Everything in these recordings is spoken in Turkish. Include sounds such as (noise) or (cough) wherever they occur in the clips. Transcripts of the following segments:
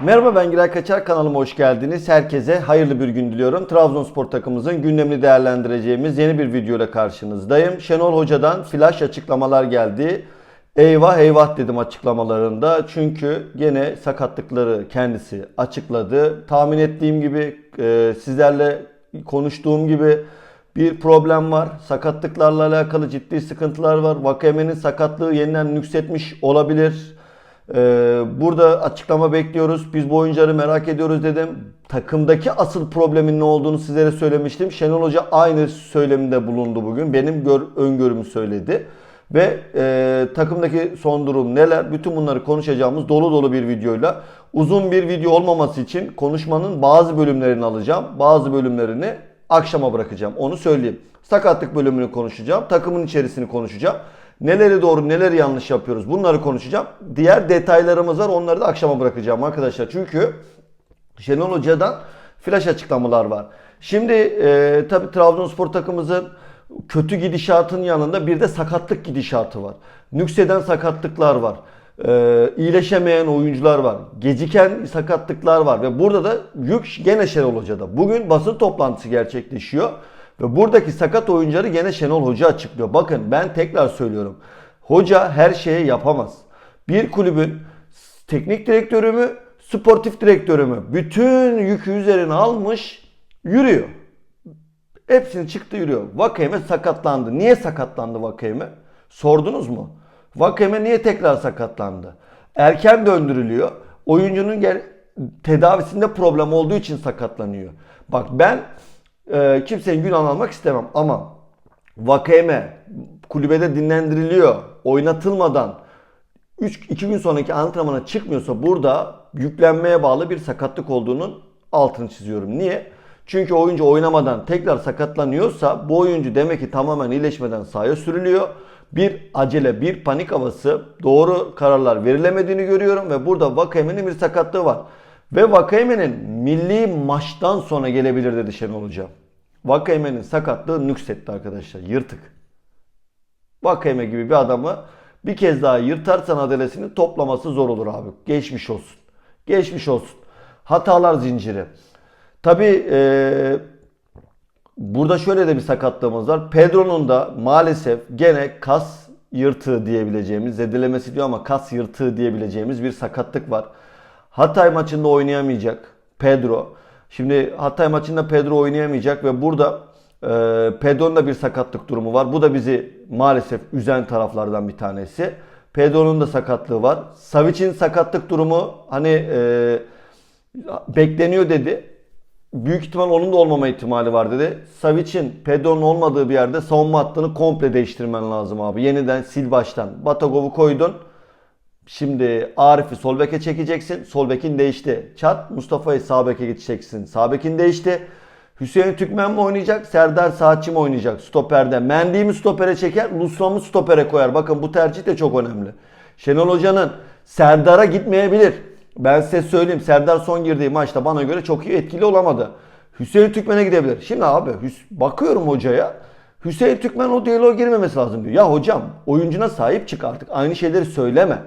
Merhaba ben Giray Kaçar kanalıma hoş geldiniz. Herkese hayırlı bir gün diliyorum. Trabzonspor takımımızın gündemini değerlendireceğimiz yeni bir video ile karşınızdayım. Şenol Hoca'dan flash açıklamalar geldi. Eyvah eyvah dedim açıklamalarında. Çünkü gene sakatlıkları kendisi açıkladı. Tahmin ettiğim gibi e, sizlerle konuştuğum gibi bir problem var. Sakatlıklarla alakalı ciddi sıkıntılar var. Vakayeme'nin sakatlığı yeniden nüksetmiş olabilir. Ee, burada açıklama bekliyoruz. Biz bu oyuncuları merak ediyoruz dedim. Takımdaki asıl problemin ne olduğunu sizlere söylemiştim. Şenol Hoca aynı söyleminde bulundu bugün. Benim gör, öngörümü söyledi. Ve e, takımdaki son durum neler? Bütün bunları konuşacağımız dolu dolu bir videoyla uzun bir video olmaması için konuşmanın bazı bölümlerini alacağım. Bazı bölümlerini akşama bırakacağım. Onu söyleyeyim. Sakatlık bölümünü konuşacağım. Takımın içerisini konuşacağım. Neleri doğru, neleri yanlış yapıyoruz bunları konuşacağım. Diğer detaylarımız var onları da akşama bırakacağım arkadaşlar. Çünkü Şenol Hoca'dan flash açıklamalar var. Şimdi e, tabi Trabzonspor takımımızın kötü gidişatın yanında bir de sakatlık gidişatı var. Nükseden sakatlıklar var. E, iyileşemeyen oyuncular var. Geciken sakatlıklar var. Ve burada da yük gene Şenol Hoca'da. Bugün basın toplantısı gerçekleşiyor. Ve buradaki sakat oyuncuları gene Şenol Hoca açıklıyor. Bakın ben tekrar söylüyorum. Hoca her şeyi yapamaz. Bir kulübün teknik direktörü mü, sportif direktörü mü bütün yükü üzerine almış yürüyor. Hepsini çıktı yürüyor. Vakayeme sakatlandı. Niye sakatlandı Vakayeme? Sordunuz mu? Vakayeme niye tekrar sakatlandı? Erken döndürülüyor. Oyuncunun gel tedavisinde problem olduğu için sakatlanıyor. Bak ben e, kimsenin günah almak istemem ama Vakayeme kulübede dinlendiriliyor. Oynatılmadan 3 2 gün sonraki antrenmana çıkmıyorsa burada yüklenmeye bağlı bir sakatlık olduğunun altını çiziyorum. Niye? Çünkü oyuncu oynamadan tekrar sakatlanıyorsa bu oyuncu demek ki tamamen iyileşmeden sahaya sürülüyor. Bir acele, bir panik havası, doğru kararlar verilemediğini görüyorum ve burada Vakayeme'nin bir sakatlığı var. Ve Vakayeme'nin milli maçtan sonra gelebilir dedi Şenol Hoca. Vakayeme'nin sakatlığı nüksetti arkadaşlar. Yırtık. Vakayeme gibi bir adamı bir kez daha yırtarsan adalesini toplaması zor olur abi. Geçmiş olsun. Geçmiş olsun. Hatalar zinciri. Tabi burada şöyle de bir sakatlığımız var. Pedro'nun da maalesef gene kas yırtığı diyebileceğimiz, zedelemesi diyor ama kas yırtığı diyebileceğimiz bir sakatlık var. Hatay maçında oynayamayacak Pedro. Şimdi Hatay maçında Pedro oynayamayacak ve burada e, Pedro'nun da bir sakatlık durumu var. Bu da bizi maalesef üzen taraflardan bir tanesi. Pedro'nun da sakatlığı var. Savic'in sakatlık durumu hani e, bekleniyor dedi. Büyük ihtimal onun da olmama ihtimali var dedi. Savic'in Pedro'nun olmadığı bir yerde savunma hattını komple değiştirmen lazım abi. Yeniden sil baştan. Batagov'u koydun. Şimdi Arif'i sol beke çekeceksin. Sol bekin değişti. Çat Mustafa'yı sağ beke geçeceksin. Sağ bekin değişti. Hüseyin Tükmen mi oynayacak? Serdar Saatçi mi oynayacak? Stoperde. Mendy'yi mi stopere çeker? Lusram'ı stopere koyar. Bakın bu tercih de çok önemli. Şenol Hoca'nın Serdar'a gitmeyebilir. Ben size söyleyeyim. Serdar son girdiği maçta bana göre çok iyi etkili olamadı. Hüseyin Tükmen'e gidebilir. Şimdi abi bakıyorum hocaya. Hüseyin Tükmen o diyaloğa girmemesi lazım diyor. Ya hocam oyuncuna sahip çık artık. Aynı şeyleri söyleme.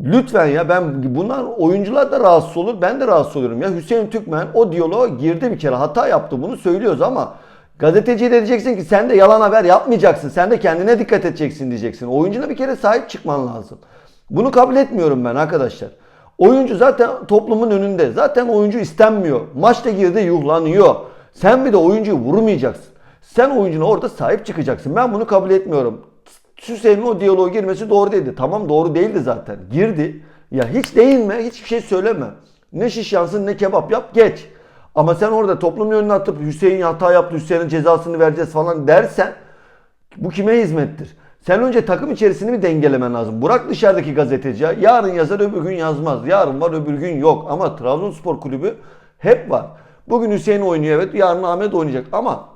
Lütfen ya ben bunlar oyuncular da rahatsız olur. Ben de rahatsız oluyorum. Ya Hüseyin Tükmen o diyaloğa girdi bir kere. Hata yaptı. Bunu söylüyoruz ama gazeteciye de diyeceksin ki sen de yalan haber yapmayacaksın. Sen de kendine dikkat edeceksin diyeceksin. Oyuncuna bir kere sahip çıkman lazım. Bunu kabul etmiyorum ben arkadaşlar. Oyuncu zaten toplumun önünde. Zaten oyuncu istenmiyor. Maçta girdi yuhlanıyor. Sen bir de oyuncuyu vurmayacaksın. Sen oyuncuna orada sahip çıkacaksın. Ben bunu kabul etmiyorum. Hüseyin'in o diyaloğa girmesi doğru değildi. Tamam doğru değildi zaten. Girdi. Ya hiç değinme, hiçbir şey söyleme. Ne şiş yansın ne kebap yap geç. Ama sen orada toplumun önüne atıp Hüseyin hata yaptı, Hüseyin'in cezasını vereceğiz falan dersen bu kime hizmettir? Sen önce takım içerisini bir dengelemen lazım. Burak dışarıdaki gazeteci ya, yarın yazar öbür gün yazmaz. Yarın var öbür gün yok. Ama Trabzonspor kulübü hep var. Bugün Hüseyin oynuyor evet yarın Ahmet oynayacak ama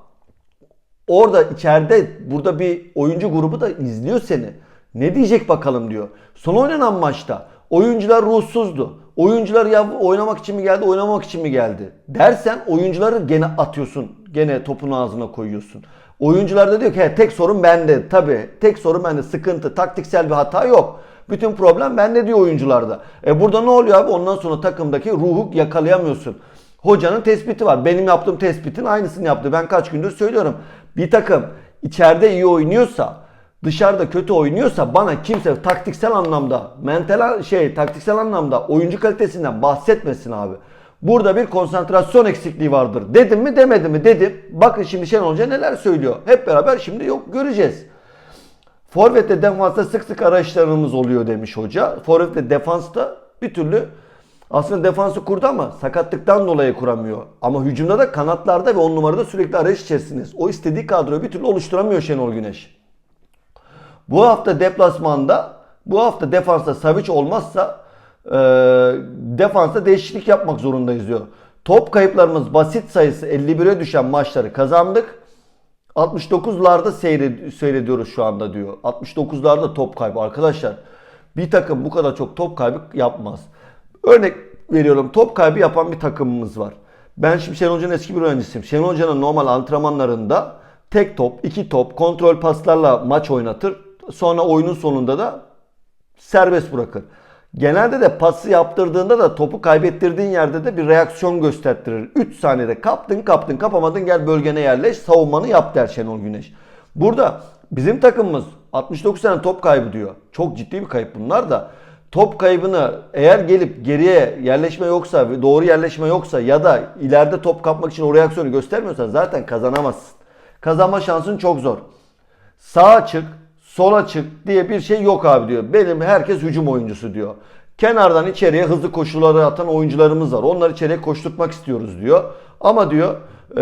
orada içeride burada bir oyuncu grubu da izliyor seni. Ne diyecek bakalım diyor. Son oynanan maçta oyuncular ruhsuzdu. Oyuncular ya oynamak için mi geldi, oynamak için mi geldi? Dersen oyuncuları gene atıyorsun. Gene topun ağzına koyuyorsun. Oyuncular da diyor ki tek sorun bende. Tabii tek sorun bende. Sıkıntı, taktiksel bir hata yok. Bütün problem bende diyor oyuncularda. E burada ne oluyor abi? Ondan sonra takımdaki ruhu yakalayamıyorsun. Hocanın tespiti var. Benim yaptığım tespitin aynısını yaptı. Ben kaç gündür söylüyorum. Bir takım içeride iyi oynuyorsa, dışarıda kötü oynuyorsa bana kimse taktiksel anlamda, mental şey, taktiksel anlamda oyuncu kalitesinden bahsetmesin abi. Burada bir konsantrasyon eksikliği vardır. Dedim mi demedim mi dedim. Bakın şimdi Şenol Hoca neler söylüyor. Hep beraber şimdi yok göreceğiz. Forvet'te defansta sık sık arayışlarımız oluyor demiş hoca. Forvet'te defansta bir türlü aslında defansı kurdu ama sakatlıktan dolayı kuramıyor. Ama hücumda da kanatlarda ve on numarada sürekli arayış içerisiniz. O istediği kadroyu bir türlü oluşturamıyor Şenol Güneş. Bu hafta deplasmanda, bu hafta defansta Savic olmazsa e, defansta değişiklik yapmak zorundayız diyor. Top kayıplarımız basit sayısı 51'e düşen maçları kazandık. 69'larda seyred- seyrediyoruz şu anda diyor. 69'larda top kaybı. Arkadaşlar bir takım bu kadar çok top kaybı yapmaz. Örnek veriyorum top kaybı yapan bir takımımız var. Ben şimdi Şenol Hoca'nın eski bir öğrencisiyim. Şenol Hoca'nın normal antrenmanlarında tek top, iki top, kontrol paslarla maç oynatır. Sonra oyunun sonunda da serbest bırakır. Genelde de pası yaptırdığında da topu kaybettirdiğin yerde de bir reaksiyon gösterttirir. 3 saniyede kaptın kaptın kapamadın gel bölgene yerleş savunmanı yap der Şenol Güneş. Burada bizim takımımız 69 tane top kaybı diyor. Çok ciddi bir kayıp bunlar da. Top kaybını eğer gelip geriye yerleşme yoksa doğru yerleşme yoksa ya da ileride top kapmak için o reaksiyonu göstermiyorsan zaten kazanamazsın. Kazanma şansın çok zor. Sağ açık, sol açık diye bir şey yok abi diyor. Benim herkes hücum oyuncusu diyor. Kenardan içeriye hızlı koşuları atan oyuncularımız var. Onları içeriye koşturtmak istiyoruz diyor. Ama diyor e,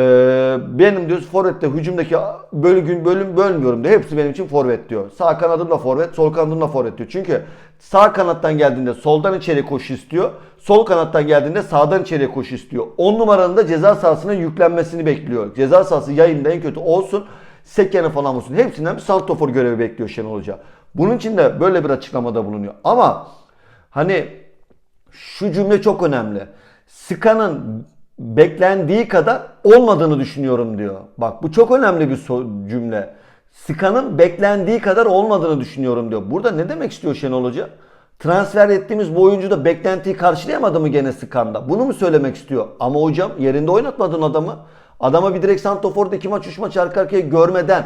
benim diyor forvette hücumdaki bölüm, bölüm bölmüyorum diyor. Hepsi benim için forvet diyor. Sağ kanadım da forvet, sol kanadım da forvet diyor. Çünkü sağ kanattan geldiğinde soldan içeri koşu istiyor. Sol kanattan geldiğinde sağdan içeriye koşu istiyor. 10 numaranın da ceza sahasına yüklenmesini bekliyor. Ceza sahası yayında en kötü olsun. Sekene falan olsun. Hepsinden bir santrofor görevi bekliyor Şenol Hoca. Bunun için de böyle bir açıklamada bulunuyor. Ama hani şu cümle çok önemli. Ska'nın beklendiği kadar olmadığını düşünüyorum diyor. Bak bu çok önemli bir cümle. Ska'nın beklendiği kadar olmadığını düşünüyorum diyor. Burada ne demek istiyor Şenol Hoca? Transfer ettiğimiz bu oyuncu da beklentiyi karşılayamadı mı gene Skan'da? Bunu mu söylemek istiyor? Ama hocam yerinde oynatmadın adamı. Adama bir direkt Santofor'da iki maç üç maç arka arkaya görmeden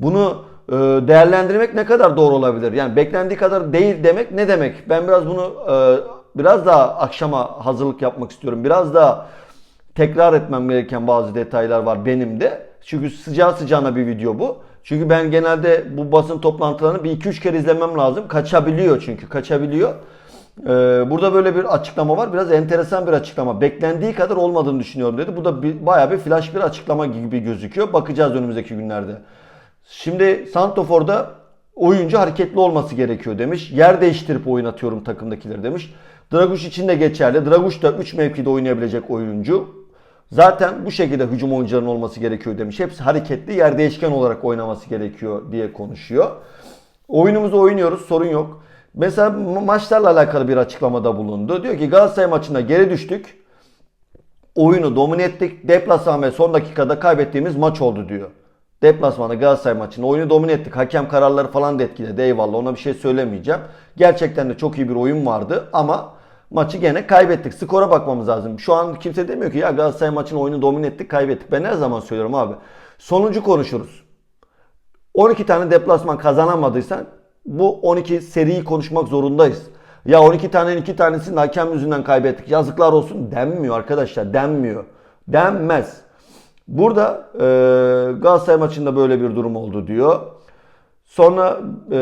bunu e, değerlendirmek ne kadar doğru olabilir? Yani beklendiği kadar değil demek ne demek? Ben biraz bunu e, biraz daha akşama hazırlık yapmak istiyorum. Biraz daha tekrar etmem gereken bazı detaylar var benim de. Çünkü sıcağı sıcağına bir video bu. Çünkü ben genelde bu basın toplantılarını bir iki üç kere izlemem lazım. Kaçabiliyor çünkü kaçabiliyor. Ee, burada böyle bir açıklama var. Biraz enteresan bir açıklama. Beklendiği kadar olmadığını düşünüyorum dedi. Bu da bir, bayağı bir flash bir açıklama gibi gözüküyor. Bakacağız önümüzdeki günlerde. Şimdi Santofor'da oyuncu hareketli olması gerekiyor demiş. Yer değiştirip oynatıyorum takımdakileri demiş. Draguş için de geçerli. Draguş da 3 mevkide oynayabilecek oyuncu. Zaten bu şekilde hücum oyuncularının olması gerekiyor demiş. Hepsi hareketli, yer değişken olarak oynaması gerekiyor diye konuşuyor. Oyunumuzu oynuyoruz, sorun yok. Mesela ma- maçlarla alakalı bir açıklamada bulundu. Diyor ki Galatasaray maçında geri düştük. Oyunu domine ettik. Deplasman ve son dakikada kaybettiğimiz maç oldu diyor. Deplasmanda Galatasaray maçında oyunu domine ettik. Hakem kararları falan da etkiledi. Eyvallah ona bir şey söylemeyeceğim. Gerçekten de çok iyi bir oyun vardı ama maçı gene kaybettik. Skora bakmamız lazım. Şu an kimse demiyor ki ya Galatasaray maçını oyunu domine ettik kaybettik. Ben her zaman söylüyorum abi. Sonucu konuşuruz. 12 tane deplasman kazanamadıysan bu 12 seriyi konuşmak zorundayız. Ya 12 tanenin 2 tanesini hakem yüzünden kaybettik. Yazıklar olsun denmiyor arkadaşlar. Denmiyor. Denmez. Burada e, Galatasaray maçında böyle bir durum oldu diyor. Sonra e,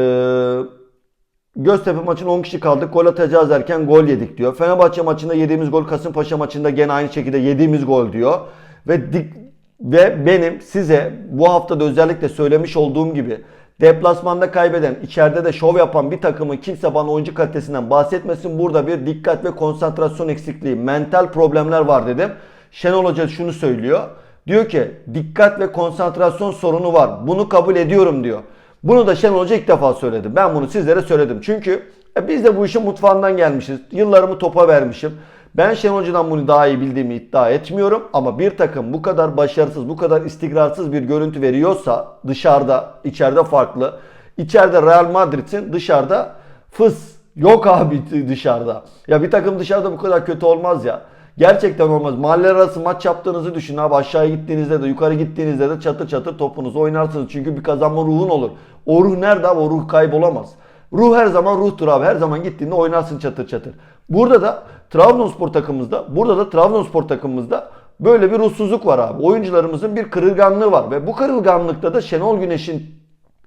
Göztepe maçında 10 kişi kaldık. Gol atacağız derken gol yedik diyor. Fenerbahçe maçında yediğimiz gol, Kasımpaşa maçında gene aynı şekilde yediğimiz gol diyor. Ve dik, ve benim size bu hafta da özellikle söylemiş olduğum gibi deplasmanda kaybeden, içeride de şov yapan bir takımı kimse bana oyuncu kalitesinden bahsetmesin. Burada bir dikkat ve konsantrasyon eksikliği, mental problemler var dedim. Şenol Hoca şunu söylüyor. Diyor ki dikkat ve konsantrasyon sorunu var. Bunu kabul ediyorum diyor. Bunu da Şenol Hoca ilk defa söyledi. Ben bunu sizlere söyledim. Çünkü e, biz de bu işin mutfağından gelmişiz. Yıllarımı topa vermişim. Ben Şenol Hoca'dan bunu daha iyi bildiğimi iddia etmiyorum. Ama bir takım bu kadar başarısız, bu kadar istikrarsız bir görüntü veriyorsa dışarıda, içeride farklı. İçeride Real Madrid'in dışarıda fıs Yok abi (laughs) dışarıda. Ya bir takım dışarıda bu kadar kötü olmaz ya. Gerçekten olmaz. Mahalle arası maç yaptığınızı düşün abi. Aşağıya gittiğinizde de yukarı gittiğinizde de çatır çatır topunuzu oynarsınız. Çünkü bir kazanma ruhun olur. O ruh nerede abi? O ruh kaybolamaz. Ruh her zaman ruhtur abi. Her zaman gittiğinde oynarsın çatır çatır. Burada da Trabzonspor takımımızda, burada da Trabzonspor takımımızda böyle bir ruhsuzluk var abi. Oyuncularımızın bir kırılganlığı var ve bu kırılganlıkta da Şenol Güneş'in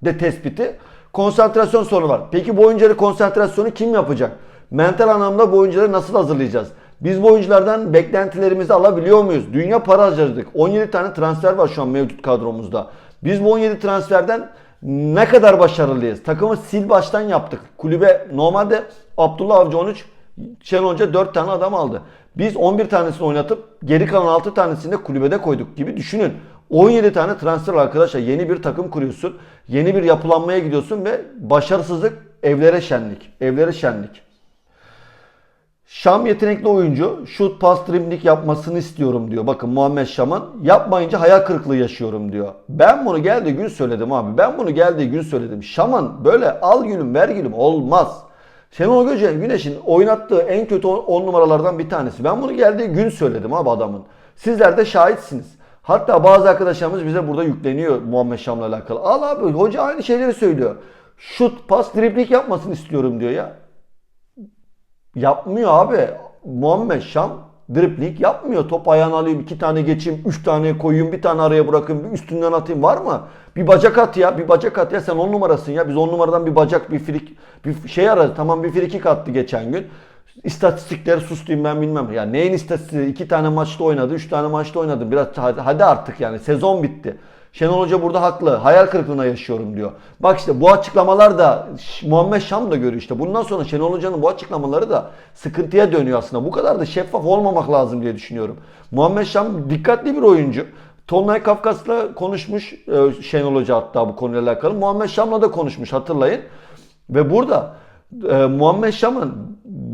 de tespiti konsantrasyon sorunu var. Peki bu oyuncuları konsantrasyonu kim yapacak? Mental anlamda bu oyuncuları nasıl hazırlayacağız? Biz bu oyunculardan beklentilerimizi alabiliyor muyuz? Dünya para harcadık. 17 tane transfer var şu an mevcut kadromuzda. Biz bu 17 transferden ne kadar başarılıyız? Takımı sil baştan yaptık. Kulübe normalde Abdullah Avcı 13, Şenol Hoca 4 tane adam aldı. Biz 11 tanesini oynatıp geri kalan 6 tanesini de kulübede koyduk gibi düşünün. 17 tane transfer arkadaşlar yeni bir takım kuruyorsun. Yeni bir yapılanmaya gidiyorsun ve başarısızlık evlere şenlik. Evlere şenlik. Şam yetenekli oyuncu şut pas dribling yapmasını istiyorum diyor. Bakın Muhammed Şam'ın yapmayınca hayal kırıklığı yaşıyorum diyor. Ben bunu geldiği gün söyledim abi. Ben bunu geldiği gün söyledim. Şam'ın böyle al gülüm ver gülüm olmaz. Şenol Göce Güneş'in oynattığı en kötü 10 numaralardan bir tanesi. Ben bunu geldiği gün söyledim abi adamın. Sizler de şahitsiniz. Hatta bazı arkadaşlarımız bize burada yükleniyor Muhammed Şam'la alakalı. Al abi hoca aynı şeyleri söylüyor. Şut, pas, dribling yapmasını istiyorum diyor ya. Yapmıyor abi. Muhammed Şam dribling yapmıyor. Top ayağına alayım, iki tane geçeyim, üç tane koyayım, bir tane araya bırakayım, bir üstünden atayım. Var mı? Bir bacak at ya, bir bacak at ya. Sen on numarasın ya. Biz on numaradan bir bacak, bir frik, bir şey aradık. Tamam bir frikik attı geçen gün. İstatistikleri suslayayım ben bilmem. Ya neyin istatistiği? İki tane maçta oynadı, üç tane maçta oynadı. Biraz hadi artık yani sezon bitti. Şenol Hoca burada haklı. Hayal kırıklığına yaşıyorum diyor. Bak işte bu açıklamalar da Muhammed Şam da görüyor işte. Bundan sonra Şenol Hoca'nın bu açıklamaları da sıkıntıya dönüyor aslında. Bu kadar da şeffaf olmamak lazım diye düşünüyorum. Muhammed Şam dikkatli bir oyuncu. Tolunay Kafkas'la konuşmuş e, Şenol Hoca hatta bu konuyla alakalı. Muhammed Şam'la da konuşmuş hatırlayın. Ve burada e, Muhammed Şam'ın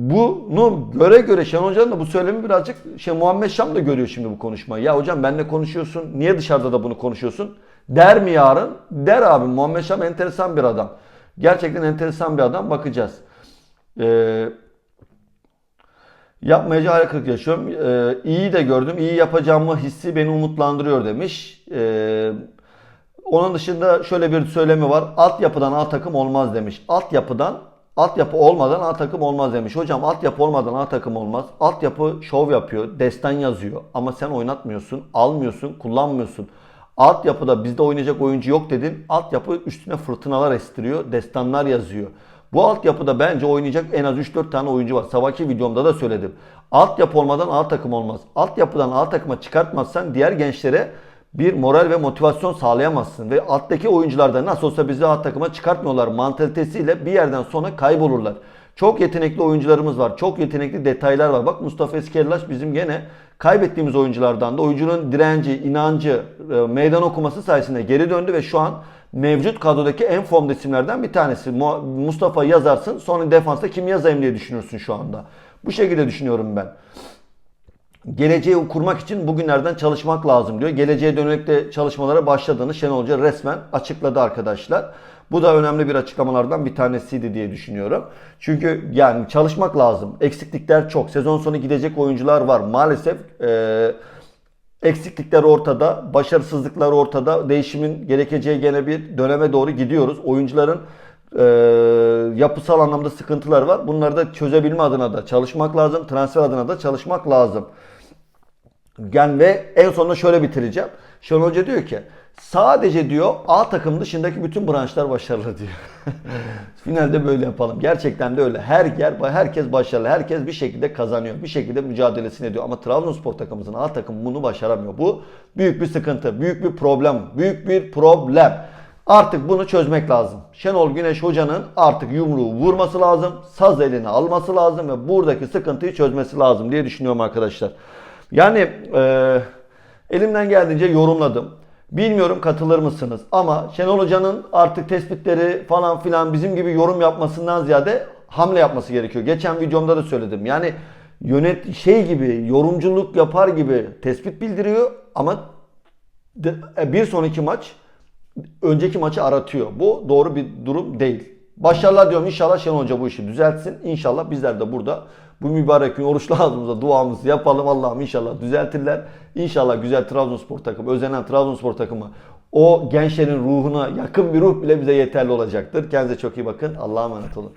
bunu göre göre Şenol Hoca'nın da bu söylemi birazcık şey Muhammed Şam da görüyor şimdi bu konuşmayı. Ya hocam benle konuşuyorsun. Niye dışarıda da bunu konuşuyorsun? Der mi yarın? Der abi. Muhammed Şam enteresan bir adam. Gerçekten enteresan bir adam. Bakacağız. Ee, yapmayacağı hayal kırıklığı yaşıyorum. Ee, iyi de gördüm. İyi yapacağımı hissi beni umutlandırıyor demiş. Ee, onun dışında şöyle bir söylemi var. Altyapıdan A takım olmaz demiş. Altyapıdan Altyapı olmadan A takım olmaz demiş. Hocam altyapı olmadan A takım olmaz. Altyapı şov yapıyor, destan yazıyor ama sen oynatmıyorsun, almıyorsun, kullanmıyorsun. Altyapıda bizde oynayacak oyuncu yok dedin. Altyapı üstüne fırtınalar estiriyor, destanlar yazıyor. Bu altyapıda bence oynayacak en az 3-4 tane oyuncu var. Sabahki videomda da söyledim. Altyapı olmadan A takım olmaz. Altyapıdan A takıma çıkartmazsan diğer gençlere bir moral ve motivasyon sağlayamazsın. Ve alttaki oyuncular da nasıl olsa bizi alt takıma çıkartmıyorlar mantalitesiyle bir yerden sonra kaybolurlar. Çok yetenekli oyuncularımız var. Çok yetenekli detaylar var. Bak Mustafa Eskerlaş bizim gene kaybettiğimiz oyunculardan da oyuncunun direnci, inancı, e, meydan okuması sayesinde geri döndü ve şu an mevcut kadrodaki en formda isimlerden bir tanesi. Mustafa yazarsın sonra defansta kim yazayım diye düşünürsün şu anda. Bu şekilde düşünüyorum ben geleceği kurmak için bugünlerden çalışmak lazım diyor. Geleceğe dönük de çalışmalara başladığını Şenol Hoca resmen açıkladı arkadaşlar. Bu da önemli bir açıklamalardan bir tanesiydi diye düşünüyorum. Çünkü yani çalışmak lazım. Eksiklikler çok. Sezon sonu gidecek oyuncular var. Maalesef e, eksiklikler ortada, başarısızlıklar ortada. Değişimin gerekeceği gene bir döneme doğru gidiyoruz. Oyuncuların e, yapısal anlamda sıkıntılar var. Bunları da çözebilme adına da çalışmak lazım. Transfer adına da çalışmak lazım. Yani ve en sonunda şöyle bitireceğim. Şenol Hoca diyor ki sadece diyor A takım dışındaki bütün branşlar başarılı diyor. (laughs) Finalde böyle yapalım. Gerçekten de öyle. Her yer herkes başarılı. Herkes bir şekilde kazanıyor. Bir şekilde mücadelesini ediyor. Ama Trabzonspor takımımızın A takımı bunu başaramıyor. Bu büyük bir sıkıntı. Büyük bir problem. Büyük bir problem. Artık bunu çözmek lazım. Şenol Güneş hocanın artık yumruğu vurması lazım. Saz eline alması lazım ve buradaki sıkıntıyı çözmesi lazım diye düşünüyorum arkadaşlar. Yani e, elimden geldiğince yorumladım. Bilmiyorum katılır mısınız ama Şenol Hoca'nın artık tespitleri falan filan bizim gibi yorum yapmasından ziyade hamle yapması gerekiyor. Geçen videomda da söyledim. Yani yönet şey gibi yorumculuk yapar gibi tespit bildiriyor ama e, bir sonraki maç önceki maçı aratıyor. Bu doğru bir durum değil. Başarılar diyorum. İnşallah Şenol Hoca bu işi düzeltsin. İnşallah bizler de burada bu mübarek gün oruçlu (laughs) ağzımıza duamızı yapalım. Allah'ım inşallah düzeltirler. İnşallah güzel Trabzonspor takımı, özenen Trabzonspor takımı o gençlerin ruhuna yakın bir ruh bile bize yeterli olacaktır. Kendinize çok iyi bakın. Allah'a emanet olun.